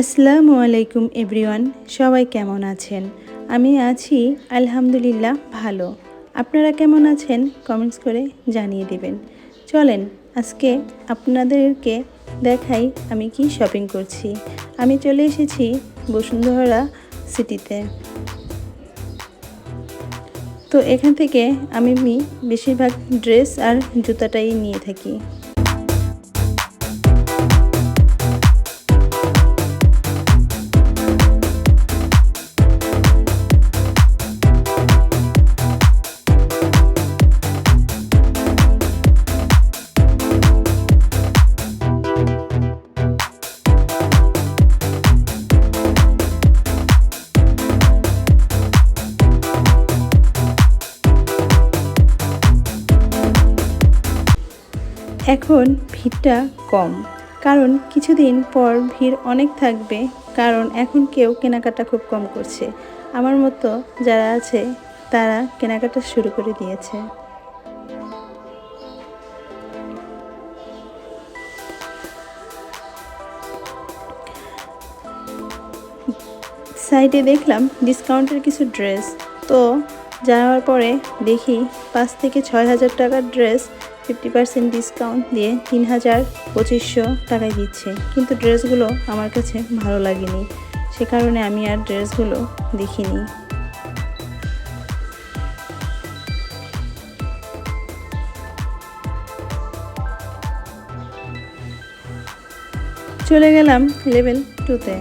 আসসালামু আলাইকুম এভরিওয়ান, সবাই কেমন আছেন? আমি আছি আলহামদুলিল্লাহ ভালো। আপনারা কেমন আছেন? কমেন্টস করে জানিয়ে দিবেন। চলেন, আজকে আপনাদেরকে দেখাই আমি কি শপিং করছি। আমি চলে এসেছি বসুন্ধরা সিটিতে তো এখান থেকে আমি বেশিরভাগ ড্রেস আর জুতাটাই নিয়ে থাকি। এখন ভিড়টা কম, কারণ কিছুদিন পর ভিড় অনেক থাকবে, কারণ এখন কেউ কেনাকাটা খুব কম করছে। আমার মতো যারা আছে, তারা কেনাকাটা শুরু করে দিয়েছে। সাইডে দেখলাম ডিসকাউন্টের কিছু ড্রেস। তো যাওয়ার পরে দেখি পাঁচ থেকে ছয় হাজার টাকার ড্রেস ফিফটি পার্সেন্ট ডিসকাউন্ট দিয়ে তিন হাজার পঁচিশশো টাকায় দিচ্ছে। কিন্তু ড্রেসগুলো আমার কাছে ভালো লাগেনি। সে কারণে আমি আর ড্রেসগুলো দেখিনি। চলে গেলাম লেভেল টুতে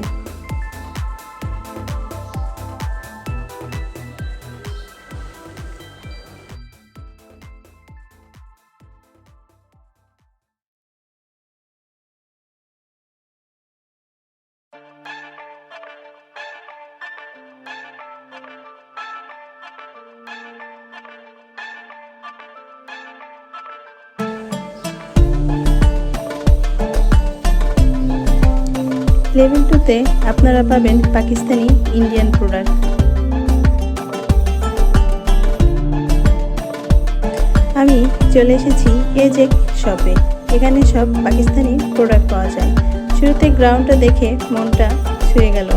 লেভেল টুতে আপনারা পাবেন পাকিস্তানি ইন্ডিয়ান প্রোডাক্ট। আমি চলে এসেছি এজেক শপে। এখানে সব পাকিস্তানি প্রোডাক্ট পাওয়া যায়। শুরুতে গ্রাউন্ডটা দেখে মনটা ছুঁয়ে গেল।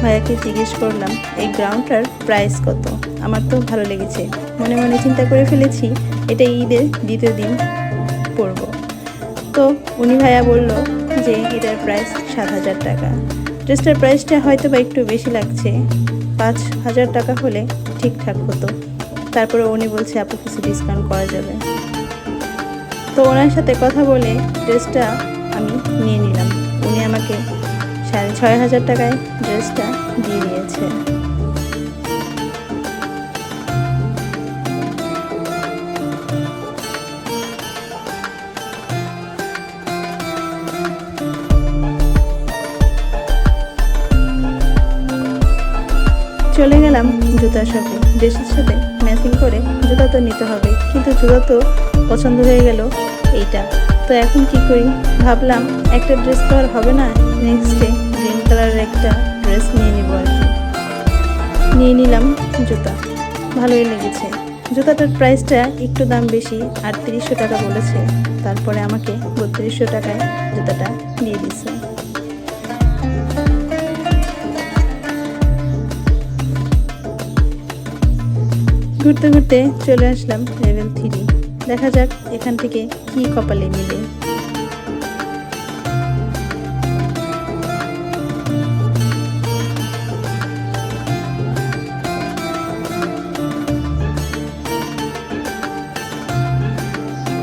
ভাইয়াকে জিজ্ঞেস করলাম, এই গ্রাউন্ডটার প্রাইস কত? আমার তো ভালো লেগেছে। মনে মনে চিন্তা করে ফেলেছি, এটা ঈদের দ্বিতীয় দিন পরবো। তো উনি ভাইয়া বলল যে এটার প্রাইস সাত হাজার টাকা। ড্রেসটার প্রাইসটা হয়তো বা একটু বেশি লাগছে পাঁচ হাজার টাকা হলে ঠিকঠাক হতো। তারপরে উনি বলছে, আপু, কিছু ডিসকাউন্ট করা যাবে। তো ওনার সাথে কথা বলে ড্রেসটা আমি নিয়ে নিলাম। উনি আমাকে সাড়ে ছয় হাজার টাকায় ড্রেসটা দিয়ে দিয়েছে। জুতার শপে ড্রেসের সাথে ম্যাচিং করে জুতা তো নিতে হবে। কিন্তু জুতা তো পছন্দ হয়ে গেল এইটা। তো এখন কি করি? ভাবলাম একটা ড্রেস তো আর হবে না। নেক্সটে গ্রিন কালারের একটা ড্রেস নিয়ে নিব আর কি। নিয়ে নিলাম জুতা। ভালোই লেগেছে। জুতাটার প্রাইসটা একটু দাম বেশি, আটত্রিশশো টাকা বলেছে। তারপরে আমাকে বত্রিশশো টাকায় জুতাটা দিয়ে দিছে ঘুরতে ঘুরতে চলে আসলাম লেভেল থ্রি দেখা যাক এখান থেকে কি কপালে মিলে।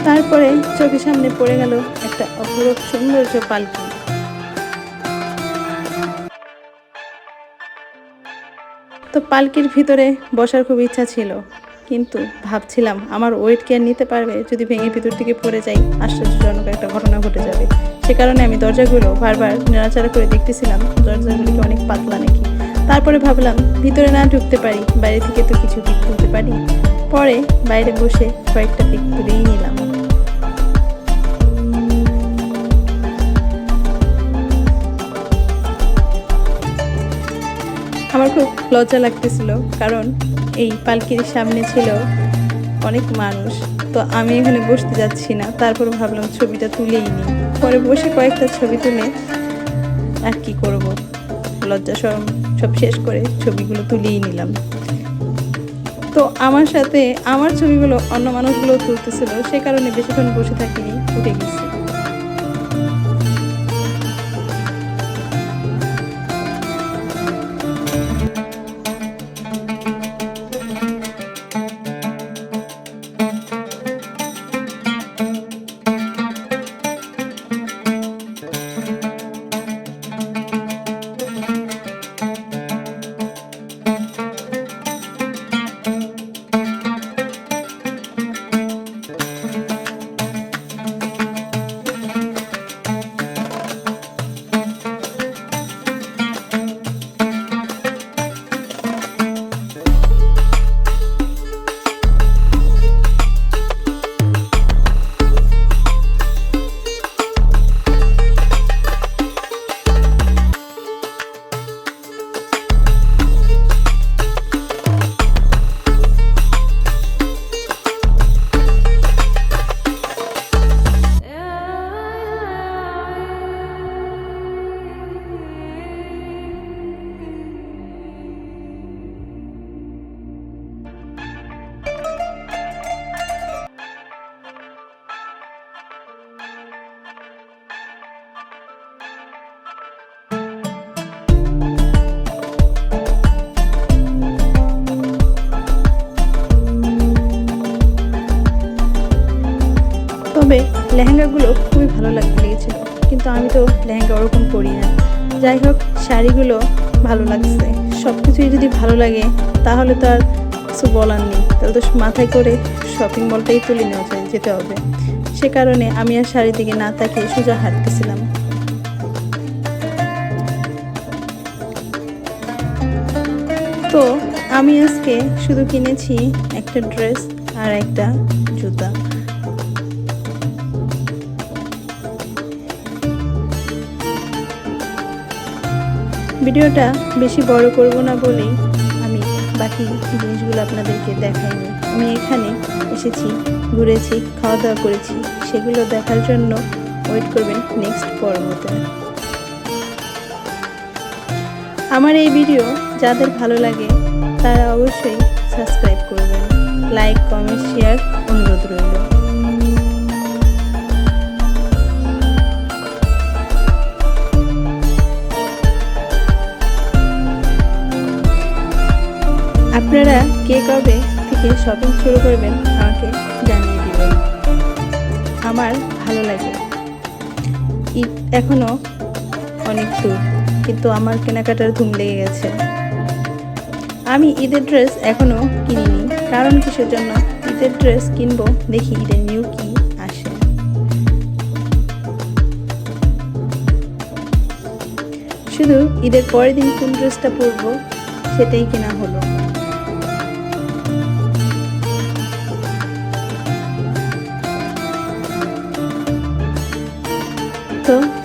তারপরে চোখের সামনে পড়ে গেল একটা অপরূপ সৌন্দর্য পালকি। তো পালকির ভিতরে বসার খুব ইচ্ছা ছিল। কিন্তু ভাবছিলাম আমার ওয়েট কেয়ার নিতে পারবে যদি ভেঙে ভিতর থেকে পড়ে যাই আশ্চর্যজনক একটা ঘটনা ঘটে যাবে। সে কারণে আমি দরজাগুলো বারবার নাড়াচাড়া করে দেখতেছিলাম দরজাগুলি কি অনেক পাতলা নাকি। তারপরে ভাবলাম, ভিতরে না ঢুকতে পারি, বাইরে থেকে তো কিছু পিক তুলতে পারি। পরে বাইরে বসে কয়েকটা পিক তুলেই নিলাম। খুব লজ্জা লাগতেছিল, কারণ এই পালকির সামনে ছিল অনেক মানুষ। তো আমি এখানে বসতে যাচ্ছি না, তারপর ভাবলাম ছবিটা তুলেই নিই পরে বসে কয়েকটা ছবি তুলে আর কি করব? লজ্জা সরম সব শেষ করে ছবিগুলো তুলেই নিলাম। তো আমার সাথে আমার ছবিগুলো অন্য মানুষগুলো তুলতেছিল, সে কারণে বেশিক্ষণ বসে থাকিনি, উঠে গেছি। লেহেঙ্গাগুলো খুবই ভালো লাগতে লেগেছিল। কিন্তু আমি তো লেহেঙ্গা ওরকম পরি না। যাই হোক, শাড়িগুলো ভালো লাগছে। সব কিছুই যদি ভালো লাগে, তাহলে তো আর কিছু বলার নেই। তাহলে তো মাথায় করে শপিং মলটাই তুলে নেওয়া যায়, যেতে হবে। সে কারণে আমি আর শাড়ির দিকে না তাকিয়ে সোজা হাঁটতেছিলাম। তো আমি আজকে শুধু কিনেছি একটা ড্রেস আর একটা জুতা। ভিডিওটা বেশি বড় করব না বলেই আমি বাকি জিনিসগুলো আপনাদেরকে দেখাইনি। আমি এখানে এসেছি, ঘুরেছি খাওয়া দাওয়া করেছি, সেগুলো দেখার জন্য ওয়েট করবেন নেক্সট পর্বতে। আমার এই ভিডিও যাদের ভালো লাগে তারা অবশ্যই সাবস্ক্রাইব করবেন। লাইক কমেন্ট শেয়ার অনুরোধ রইল। আপনারা কে কবে থেকে শপিং শুরু করবেন আমাকে জানিয়ে দিবেন। আমার ভালো লাগে। ঈদ এখনও অনেক দূর, কিন্তু আমার কেনাকাটার ধুম লেগে গেছে। আমি ঈদের ড্রেস এখনও কিনিনি, কারণ কিসের জন্য? ঈদের ড্রেস কিনবো দেখি ঈদের নিউ কি আসে। শুধু ঈদের পরের দিন কোন ড্রেসটা পরবো, সেটাই কেনা হলো।